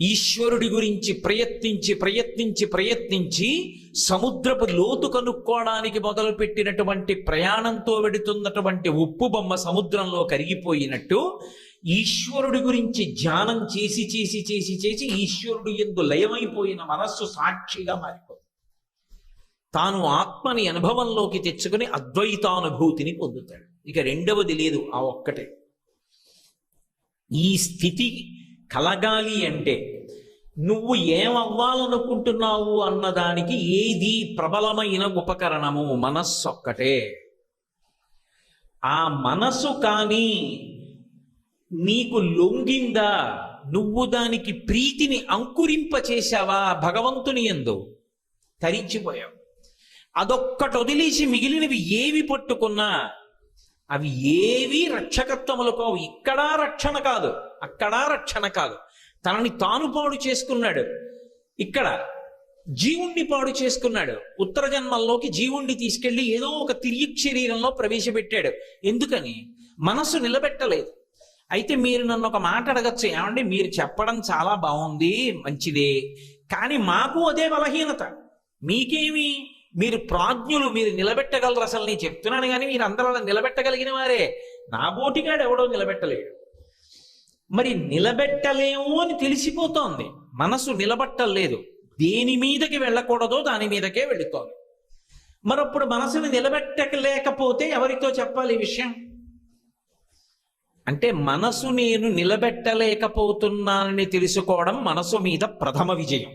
ఈశ్వరుడి గురించి ప్రయత్నించి ప్రయత్నించి ప్రయత్నించి సముద్రపు లోతు కనుక్కోవడానికి మొదలుపెట్టినటువంటి ప్రయాణంతో వెడుతున్నటువంటి ఉప్పు బొమ్మ సముద్రంలో కరిగిపోయినట్టు ఈశ్వరుడి గురించి ధ్యానం చేసి చేసి చేసి చేసి ఈశ్వరుడు ఎందు లయమైపోయిన మనస్సు సాక్షిగా మారిపోయింది తాను ఆత్మని అనుభవంలోకి తెచ్చుకుని అద్వైతానుభూతిని పొందుతాడు. ఇక రెండవది లేదు ఆ ఒక్కటే. ఈ స్థితి కలగాలి అంటే నువ్వు ఏమవ్వాలనుకుంటున్నావు అన్నదానికి ఏది ప్రబలమైన ఉపకరణము? మనస్సు ఒక్కటే ఆ మనసు కానీ నీకు లొంగిందా? నువ్వు దానికి ప్రీతిని అంకురింపచేశావా భగవంతుని ఎందు? తరించిపోయావు. అదొక్కటి వదిలేసి మిగిలినవి ఏవి పట్టుకున్నా అవి ఏవి రక్షకత్వములు కావు. ఇక్కడా రక్షణ కాదు అక్కడా రక్షణ కాదు. తనని తాను పాడు చేసుకున్నాడు. ఇక్కడ జీవుణ్ణి పాడు చేసుకున్నాడు. ఉత్తర జన్మల్లోకి జీవుణ్ణి తీసుకెళ్ళి ఏదో ఒక తిరిగి శరీరంలో ప్రవేశపెట్టాడు. ఎందుకని? మనసు నిలబెట్టలేదు. అయితే మీరు నన్ను ఒక మాట అడగచ్చు. ఏమండి? మీరు చెప్పడం చాలా బాగుంది మంచిదే. కానీ మాకు అదే బలహీనత. మీకేమి? మీరు ప్రాజ్ఞులు మీరు నిలబెట్టగలరు అసలు నేను చెప్తున్నాను కానీ మీరు అందరూ నిలబెట్టగలిగిన వారే. నా బోటిగాడు ఎవడో నిలబెట్టలేడు. మరి నిలబెట్టలేము అని తెలిసిపోతోంది. మనసు నిలబట్టలేదు. దేని మీదకి వెళ్ళకూడదో దాని మీదకే వెళుతోంది. మరప్పుడు మనసుని నిలబెట్టలేకపోతే ఎవరితో చెప్పాలి ఈ విషయం? అంటే మనసు నేను నిలబెట్టలేకపోతున్నానని తెలుసుకోవడం మనసు మీద ప్రథమ విజయం.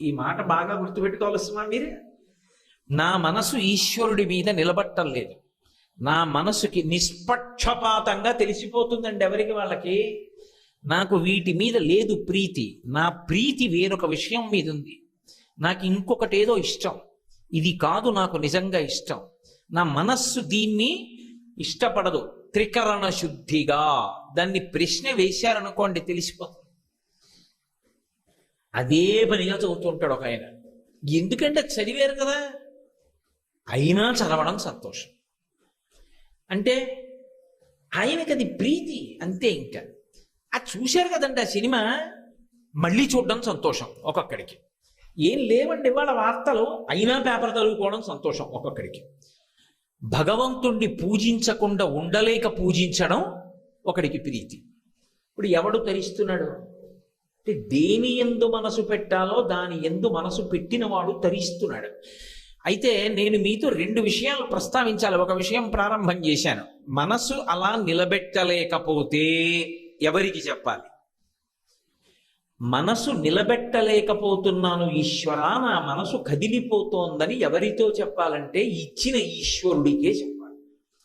ఈ మాట బాగా గుర్తుపెట్టుకోవాల్సిన మీరే? నా మనసు ఈశ్వరుడి మీద నిలబట్టలేదు నా మనసుకి నిష్పక్షపాతంగా తెలిసిపోతుందండి ఎవరికి వాళ్ళకి? నాకు వీటి మీద లేదు ప్రీతి. నా ప్రీతి వేరొక విషయం మీద ఉంది. నాకు ఇంకొకటి ఏదో ఇష్టం. ఇది కాదు నాకు నిజంగా ఇష్టం. నా మనస్సు దీన్ని ఇష్టపడదు. త్రికరణ శుద్ధిగా. దాన్ని ప్రశ్న వేశారనుకోండి తెలిసిపోతుంది. అదే పనిగా చదువుతుంటాడు ఒక ఆయన. ఎందుకంటే చదివారు కదా? అయినా చదవడం సంతోషం. అంటే ఆయనకి అది ప్రీతి అంతే ఇంకా. అది చూశారు కదండి ఆ సినిమా? మళ్ళీ చూడడం సంతోషం ఒక్కొక్కడికి. ఏం లేవండి ఇవాళ వార్తలు అయినా పేపర్ చదువుకోవడం సంతోషం ఒక్కొక్కడికి. భగవంతుణ్ణి పూజించకుండా ఉండలేక పూజించడం ఒకడికి ప్రీతి. ఇప్పుడు ఎవడు తరిస్తున్నాడు? అంటే దేని ఎందు మనసు పెట్టాలో దాని ఎందు మనసు పెట్టినవాడు తరిస్తున్నాడు. అయితే నేను మీతో రెండు విషయాలు ప్రస్తావించాలి. ఒక విషయం ప్రారంభం చేశాను. మనసు అలా నిలబెట్టలేకపోతే ఎవరికి చెప్పాలి? మనసు నిలబెట్టలేకపోతున్నాను ఈశ్వర నా మనసు కదిలిపోతోందని ఎవరితో చెప్పాలంటే ఇచ్చిన ఈశ్వరుడికే చెప్పాలి.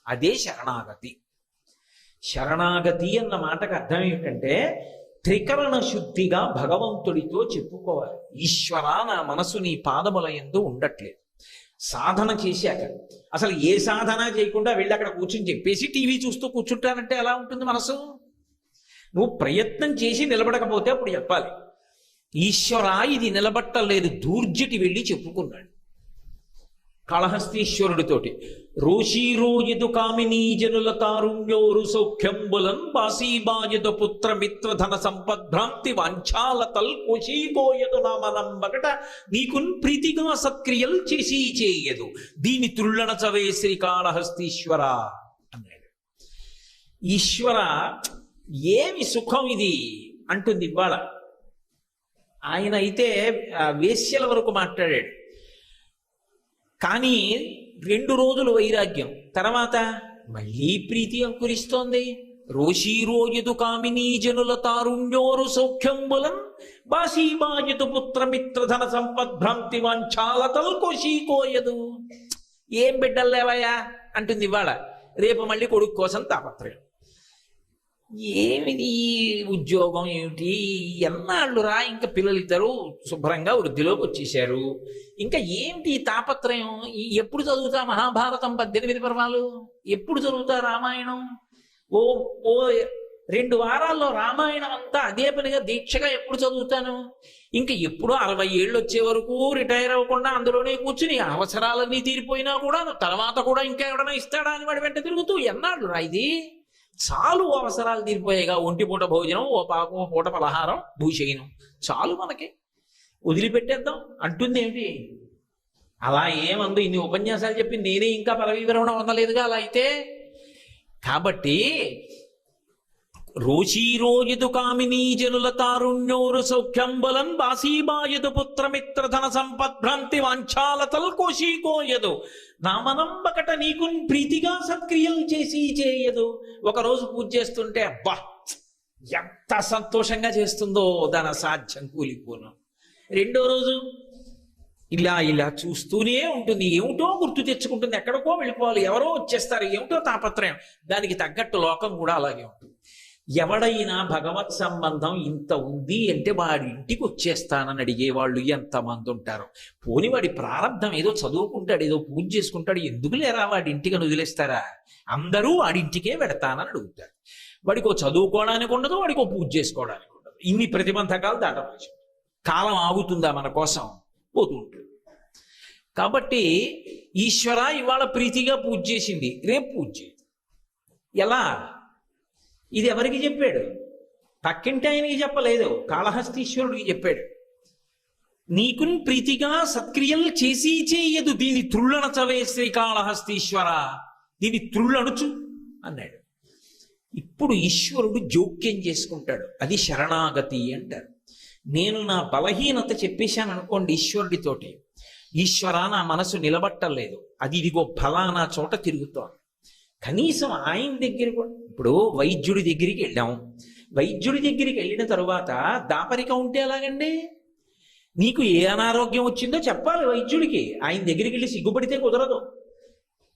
అదే శరణాగతి. శరణాగతి అన్న మాటకు అర్థం ఏమిటంటే త్రికరణ శుద్ధిగా భగవంతుడితో చెప్పుకోవాలి. ఈశ్వర నా మనసు నీ పాదముల ఎందు ఉండట్లేదు. సాధన చేశాక. అసలు ఏ సాధన చేయకుండా వెళ్ళి అక్కడ కూర్చుని చెప్పేసి టీవీ చూస్తూ కూర్చుంటానంటే ఎలా ఉంటుంది మనసు? నువ్వు ప్రయత్నం చేసి నిలబడకపోతే అప్పుడు చెప్పాలి. ఈశ్వరా ఇది నిలబట్టలేదు దూర్జటి వెళ్ళి చెప్పుకున్నాడు. కాళహస్తీశ్వరుడితోటి. రోషీరోయదు కామినీ జనుల తారుణ్యోరు సౌఖ్యంబులం బాసీబాయదు పుత్ర మిత్ర ధన సంపద్భ్రాంతి వాంఛాలతల్ కోశీకోయదు నామనంబకట నీకున్ ప్రీతిగా సక్రియలు చేసి చేయదు. దీని తుళ్ళన చవే శ్రీకాళహస్తీశ్వర అన్నాడు. ఈశ్వర ఏమి సుఖం ఇది? అంటుంది ఇవాళ. ఆయన అయితే వేశ్యల వరకు మాట్లాడాడు. కానీ రెండు రోజులు వైరాగ్యం. తర్వాత మళ్ళీ ప్రీతి అంకురిస్తోంది. రోషీరోయదు కామినీ జనుల తారుణ్యోరు సౌఖ్యంబులం. బాసీబాయదు పుత్రమిత్ర ధన సంపద్భ్రాంతి వాంఛాలతల్ కోశీకోయదు ఏం బిడ్డల్లేవయ్యా అంటుంది ఇవాళ. రేపు మళ్ళీ కొడుకు కోసం తాపత్రయం. ఏమిది ఉద్యోగం ఏమిటి? ఎన్నాళ్ళు రా ఇంకా పిల్లలు ఇద్దరు శుభ్రంగా వృద్ధిలోకి వచ్చేసారు ఇంకా ఏమిటి ఈ తాపత్రయం? ఈ ఎప్పుడు చదువుతా మహాభారతం పద్దెనిమిది పర్వాలు? ఎప్పుడు చదువుతా రామాయణం? ఓ ఓ రెండు వారాల్లో రామాయణం అంతా అదే పనిగా దీక్షగా ఎప్పుడు చదువుతాను? ఇంకా ఎప్పుడు అరవై ఏళ్ళు వచ్చే వరకు రిటైర్ అవ్వకుండా అందులోనే కూర్చుని అవసరాలన్నీ తీరిపోయినా కూడా తర్వాత కూడా ఇంకా ఎవడన్నా ఇస్తాడా అని వాడి వెంట తిరుగుతూ ఎన్నాళ్ళు రా ఇది? చాలు అవసరాలు తీరిపోయేగా ఒంటి పూట భోజనం ఓ పాప ఓ పూట పలహారం భూషయనం చాలు మనకి. వదిలిపెట్టేద్దాం. అంటుంది ఏమిటి అలా ఏమందు ఇన్ని ఉపన్యాసాలు చెప్పి నేనే ఇంకా పదవీ విరమణ పొందలేదుగా అలా అయితే. కాబట్టి రోషీరోయదు కామినీ జనుల తారుణ్యోరు సౌఖ్యం బలం బాసీబాయదు పుత్రమిత్ర ధన సంపద్భ్రాంతి వాంఛాలతల్ కోశీకోయదు నామనంబకట నీకు ప్రీతిగా సత్క్రియలు చేసి చేయదు. ఒకరోజు పూజ చేస్తుంటే అబ్బా ఎంత సంతోషంగా చేస్తుందో దాని సాధ్యం కూలిపోను. రెండో రోజు ఇలా ఇలా చూస్తూనే ఉంటుంది. ఏమిటో గుర్తు తెచ్చుకుంటుంది. ఎక్కడికో వెళ్ళిపోవాలి. ఎవరో వచ్చేస్తారు. ఏమిటో తాపత్రయం. దానికి తగ్గట్టు లోకం కూడా అలాగే ఉంటుంది. ఎవడైనా భగవత్ సంబంధం ఇంత ఉంది అంటే వాడి ఇంటికి వచ్చేస్తానని అడిగేవాళ్ళు ఎంతమంది ఉంటారు. పోని వాడి ప్రారంధం ఏదో చదువుకుంటాడు ఏదో పూజ చేసుకుంటాడు ఎందుకు లేరా వాడి ఇంటికి వదిలేస్తారా? అందరూ వాడింటికే పెడతానని అడుగుతారు వాడికో చదువుకోవడానికి ఉండదు వాడికో పూజ చేసుకోవడానికి ఉండదు. ఇన్ని ప్రతిబంధకాలు దాటవచ్చు కాలం ఆగుతుందా మన కోసం? పోతూ ఉంటుంది కాబట్టి ఈశ్వర ఇవాళ ప్రీతిగా పూజ చేసింది రేపు పూజ చేయదు ఎలా? ఇది ఎవరికి చెప్పాడు? పక్కింటి ఆయనకి చెప్పలేదు కాళహస్తీశ్వరుడికి చెప్పాడు. నీకున్ ప్రీతిగా సత్క్రియలు చేసి చేయదు దీని త్రుళ్ళనచవే శ్రీకాళహస్తీశ్వర. దీని త్రుళ్ళనుచు అన్నాడు. ఇప్పుడు ఈశ్వరుడు జోక్యం చేసుకుంటాడు. అది శరణాగతి అంటారు. నేను నా బలహీనత చెప్పేశాను అనుకోండి ఈశ్వరుడితోటి. ఈశ్వర నా మనసు నిలబట్టలేదు. అది ఇదిగో ఫలానా చోట తిరుగుతోంది. కనీసం ఆయన దగ్గర కూడా ఇప్పుడు వైద్యుడి దగ్గరికి వెళ్ళాం. వైద్యుడి దగ్గరికి వెళ్ళిన తరువాత దాపరిక ఉంటే ఎలాగండి? నీకు ఏ అనారోగ్యం వచ్చిందో చెప్పాలి వైద్యుడికి. ఆయన దగ్గరికి వెళ్ళి సిగ్గుపడితే కుదరదు.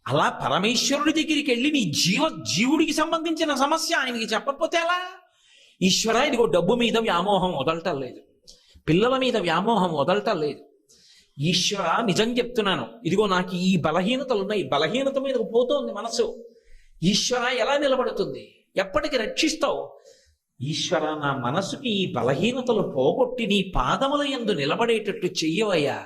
అలా పరమేశ్వరుడి దగ్గరికి వెళ్ళి నీ జీవ జీవుడికి సంబంధించిన సమస్య ఆయనకి చెప్పకపోతే ఎలా? ఈశ్వర ఇదిగో డబ్బు మీద వ్యామోహం వదలటం లేదు. పిల్లల మీద వ్యామోహం వదలటం లేదు. ఈశ్వర నిజం చెప్తున్నాను. ఇదిగో నాకు ఈ బలహీనతలు ఉన్నాయి. బలహీనత మీద పోతోంది మనసు. ఈశ్వర ఎలా నిలబడుతుంది? ఎప్పటికి రక్షిస్తావు? ఈశ్వర నా మనసుకి ఈ బలహీనతలు పోగొట్టి నీ పాదముల యందు నిలబడేటట్టు చెయ్యవయ్యా.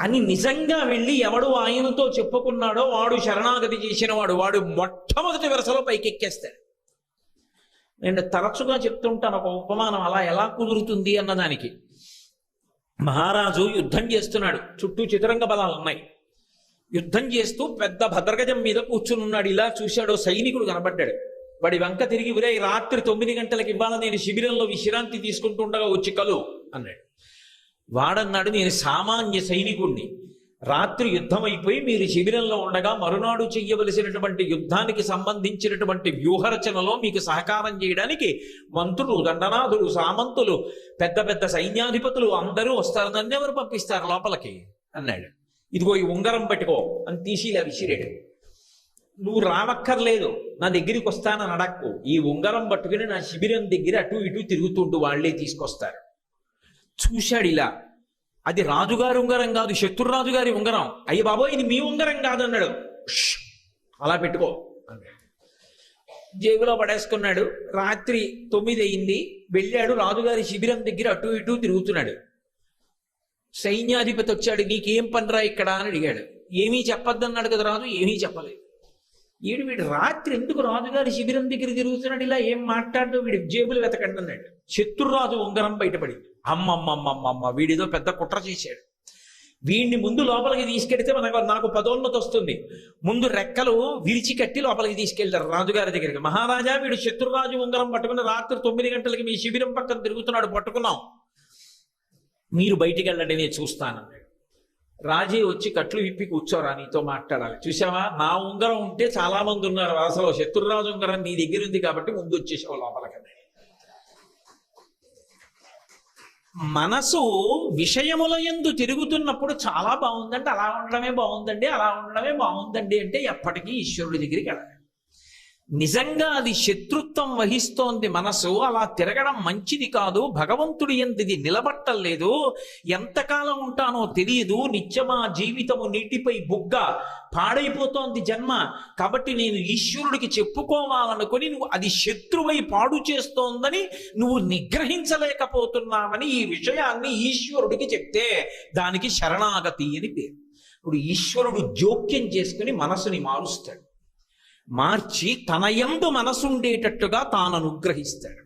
అని నిజంగా వెళ్ళి ఎవడు ఆయనతో చెప్పుకున్నాడో వాడు శరణాగతి చేసిన వాడు వాడు మొట్టమొదటి వరుసలో పైకెక్కేస్తాడు. నేను తరచుగా చెప్తుంటాను ఒక ఉపమానం అలా ఎలా కుదురుతుంది అన్నదానికి. మహారాజు యుద్ధం చేస్తున్నాడు చుట్టూ చతురంగ బలాలు ఉన్నాయి యుద్ధం చేస్తూ పెద్ద భద్రగజం మీద కూర్చుని ఉన్నాడు. ఇలా చూశాడు సైనికుడు కనబడ్డాడు. వాడి వెంక తిరిగి ఉరే రాత్రి తొమ్మిది గంటలకు ఇవ్వాల? నేను శిబిరంలో విశ్రాంతి తీసుకుంటుండగా వచ్చి కలు అన్నాడు. వాడన్నాడు నేను సామాన్య సైనికుణ్ణి. రాత్రి యుద్ధం అయిపోయి మీరు శిబిరంలో ఉండగా మరునాడు చెయ్యవలసినటువంటి యుద్ధానికి సంబంధించినటువంటి వ్యూహరచనలో మీకు సహకారం చేయడానికి మంత్రులు దండనాథులు సామంతులు పెద్ద పెద్ద సైన్యాధిపతులు అందరూ వస్తారు. నన్ను ఎవరు పంపిస్తారు లోపలికి? అన్నాడు. ఇదిగో ఈ ఉంగరం పట్టుకో అని తీసి ఇలా విసిరాడు. నువ్వు రావక్కర్లేదు నా దగ్గరికి వస్తానని అడక్కు. ఈ ఉంగరం పట్టుకుని నా శిబిరం దగ్గర అటు ఇటు తిరుగుతుంటూ వాళ్ళే తీసుకొస్తారు. చూశాడు ఇలా. అది రాజుగారి ఉంగరం కాదు శత్రురాజు గారి ఉంగరం. అయ్యి బాబోయ్ ఇది మీ ఉంగరం కాదు అన్నాడు అలా పెట్టుకో అన్నాడు. జేబులో పడేసుకున్నాడు. రాత్రి తొమ్మిది అయింది. వెళ్ళాడు రాజుగారి శిబిరం దగ్గర అటు ఇటు తిరుగుతున్నాడు. సైన్యాధిపతి వచ్చాడు నీకేం పనిరా ఇక్కడ? అని అడిగాడు. ఏమీ చెప్పొద్దన్నాడు కదా రాజు ఏమీ చెప్పలేదు. వీడు వీడు రాత్రి ఎందుకు రాజుగారి శిబిరం దగ్గర తిరుగుతున్నాడు ఇలా ఏం మాట్లాడు వీడి జేబులు వెతకండి అన్నాడు. శత్రురాజు ఉంగరం బయటపడింది. అమ్మమ్మమ్మమ్మమ్మ వీడిదో పెద్ద కుట్ర చేశాడు. వీడిని ముందు లోపలికి తీసుకెడితే మనకు నాకు పదోన్నతి వస్తుంది. ముందు రెక్కలు విరిచి కట్టి లోపలికి తీసుకెళ్తారు రాజుగారి దగ్గరికి. మహారాజా వీడు శత్రురాజు ఉంగరం పట్టుకుని రాత్రి తొమ్మిది గంటలకి మీ శిబిరం పక్కన తిరుగుతున్నాడు పట్టుకున్నాం. మీరు బయటికి వెళ్ళండి నేను చూస్తానన్నాడు రాజీ వచ్చి కట్లు విప్పి కూర్చోరా నీతో మాట్లాడాలి. చూసావా నా ఉంగరం ఉంటే చాలా మంది ఉన్నారు. అసలు శత్రురాజు ఉంగరం నీ దగ్గర ఉంది కాబట్టి ముందు వచ్చేసావు లోపలికి. మనసు విషయముల ఎందు తిరుగుతున్నప్పుడు చాలా బాగుందంటే అలా ఉండడమే బాగుందండి అలా ఉండడమే బాగుందండి అంటే ఎప్పటికీ ఈశ్వరుడి దగ్గరికి వెళ్ళాలి నిజంగా అది శత్రుత్వం వహిస్తోంది మనసు అలా తిరగడం మంచిది కాదు భగవంతుడి ఎందిది నిలబట్టలేదు ఎంతకాలం ఉంటానో తెలియదు నిత్యమా జీవితము నీటిపై బుగ్గ పాడైపోతోంది జన్మ. కాబట్టి నేను ఈశ్వరుడికి చెప్పుకోవాలనుకుని నువ్వు అది శత్రువై పాడు చేస్తోందని నువ్వు నిగ్రహించలేకపోతున్నావని ఈ విషయాన్ని ఈశ్వరుడికి చెప్తే దానికి శరణాగతి అని పేరు. ఇప్పుడు ఈశ్వరుడు జోక్యం చేసుకుని మనసుని మారుస్తాడు. మార్చి తనయందు మనసుండేటట్టుగా తాను అనుగ్రహిస్తాడు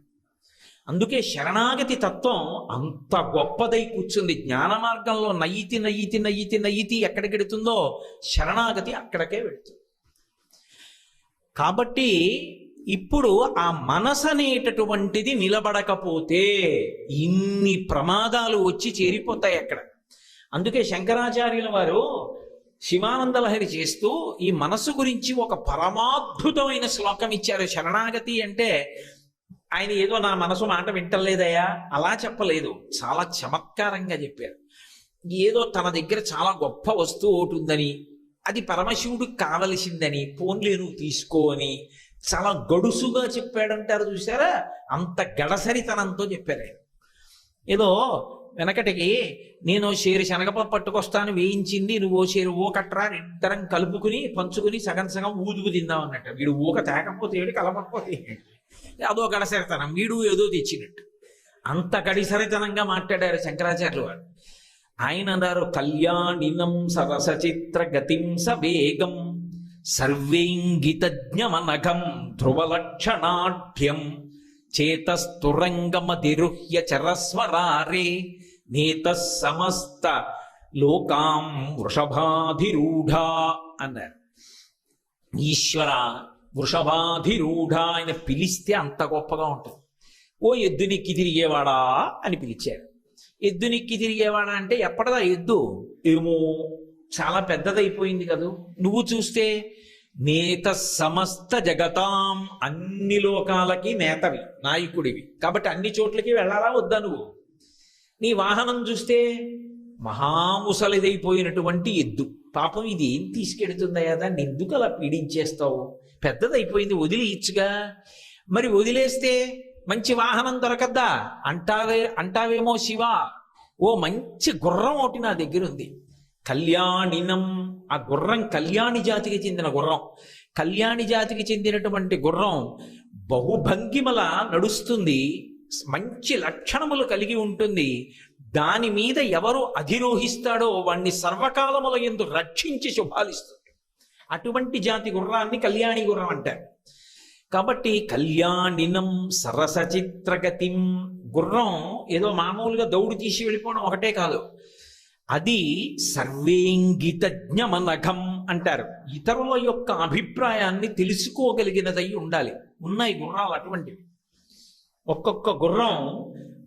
అందుకే శరణాగతి తత్వం అంత గొప్పదై కూర్చుంది. జ్ఞాన మార్గంలో నయ్యితి నయ్యితి నయ్యితి నయ్యితి ఎక్కడికి వెడుతుందో శరణాగతి అక్కడికే వెడుతుంది. కాబట్టి ఇప్పుడు ఆ మనసు అనేటటువంటిది నిలబడకపోతే ఇన్ని ప్రమాదాలు వచ్చి చేరిపోతాయి అక్కడ. అందుకే శంకరాచార్యుల వారు శివానంద లహరి చేస్తూ ఈ మనసు గురించి ఒక పరమాద్భుతమైన శ్లోకం ఇచ్చారు. శరణాగతి అంటే ఆయన ఏదో నా మనసు మాట వింటలేదయ్యా అలా చెప్పలేదు. చాలా చమత్కారంగా చెప్పారు. ఏదో తన దగ్గర చాలా గొప్ప వస్తువు ఒకటి ఉందని అది పరమశివుడికి కావలసిందని పోన్లే నువ్వు తీసుకో అని చాలా గడుసుగా చెప్పాడంటారు చూసారా అంత గడసరితనంతో చెప్పారు ఏదో వెనకటికి నేను షేరు శనగపప్పు పట్టుకొస్తాను వేయించింది నువ్వు ఓ షేరు ఊకట్రా ఇద్దరం కలుపుకుని పంచుకుని సగం సగం ఊదుకు తిందాం అన్నట్టు. వీడు ఊక తేకపోతే ఏడు కలపకపోతే అదో గడసరితనం వీడు ఏదో తెచ్చినట్టు. అంత గడిసరితనంగా మాట్లాడారు శంకరాచార్యులు వారు. ఆయన అన్నారు కళ్యాణినం సరసచిత్ర గతిం సవేగం సర్వేంగితజ్ఞమనఘం ధ్రువలక్షణాఢ్యం చేతస్తురంగమతిరుహ్య చరస్వరారే నేత సమస్త లోకాం వృషభాధిరూఢా అన్నారు. ఈశ్వర వృషభాధిరూఢ ఆయన పిలిస్తే అంత గొప్పగా ఉంటుంది. ఓ ఎద్దునిక్కి తిరిగేవాడా అని పిలిచారు. ఎద్దునిక్కి తిరిగేవాడా అంటే ఎప్పటిదా ఎద్దు? ఏమో చాలా పెద్దదైపోయింది కదూ. నువ్వు చూస్తే నేత సమస్త జగతాం అన్ని లోకాలకి నేతవి నాయకుడివి. కాబట్టి అన్ని చోట్లకి వెళ్ళాలా వద్దా నువ్వు? నీ వాహనం చూస్తే మహాముసలిదైపోయినటువంటి ఎద్దు. పాపం ఇది ఏం తీసుకెడుతుందయ్యా? దాన్ని ఎందుకు అలా పీడించేస్తావు? పెద్దదైపోయింది వదిలేయచ్చుగా. మరి వదిలేస్తే మంచి వాహనం దొరకద్దా? అంటావే అంటావేమో శివ. ఓ మంచి గుర్రం ఒకటి నా దగ్గర ఉంది కళ్యాణినం. ఆ గుర్రం కళ్యాణి జాతికి చెందిన గుర్రం. కళ్యాణి జాతికి చెందినటువంటి గుర్రం బహుభంగిమల నడుస్తుంది. మంచి లక్షణములు కలిగి ఉంటుంది. దాని మీద ఎవరు అధిరోహిస్తాడో వాణ్ణి సర్వకాలముల ఎందు రక్షించి శుభాలిస్తుంది. అటువంటి జాతి గుర్రాన్ని కళ్యాణి గుర్రం అంటారు. కాబట్టి కళ్యాణినం సరసచిత్రగతిం గుర్రం ఏదో మామూలుగా దౌడు తీసి వెళ్ళిపోవడం ఒకటే కాదు. అది సర్వేంగితజ్ఞమనఘం అంటారు. ఇతరుల యొక్క అభిప్రాయాన్ని తెలుసుకోగలిగినదై ఉండాలి. ఉన్నాయి గుర్రాలు అటువంటివి. ఒక్కొక్క గుర్రం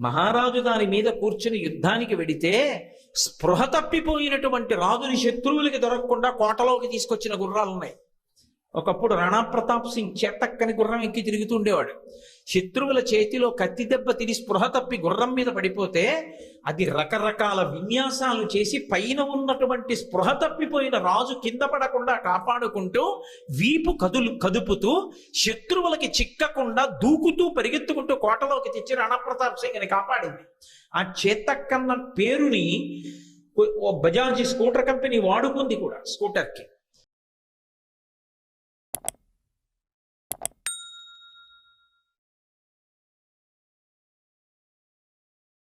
మహారాజు దాని మీద కూర్చుని యుద్ధానికి వెడితే స్పృహ తప్పిపోయినటువంటి రాజుని శత్రువులకి దొరకకుండా కోటలోకి తీసుకొచ్చిన గుర్రాలు ఉన్నాయి ఒకప్పుడు రాణా ప్రతాప్ సింగ్ చేతక్కని గుర్రం ఎక్కి తిరుగుతూ ఉండేవాడు. శత్రువుల చేతిలో కత్తి దెబ్బ తిని స్పృహ తప్పి గుర్రం మీద పడిపోతే అది రకరకాల విన్యాసాలు చేసి పైన ఉన్నటువంటి స్పృహ తప్పిపోయిన రాజు కింద పడకుండా కాపాడుకుంటూ వీపు కదులు కదుపుతూ శత్రువులకి చిక్కకుండా దూకుతూ పరిగెత్తుకుంటూ కోటలోకి తెచ్చి రాణా ప్రతాప్ సింగ్ అని కాపాడింది. ఆ చేతక్కన్న పేరుని ఓ బజాజ్ స్కూటర్ కంపెనీ వాడుకుంది కూడా స్కూటర్కి.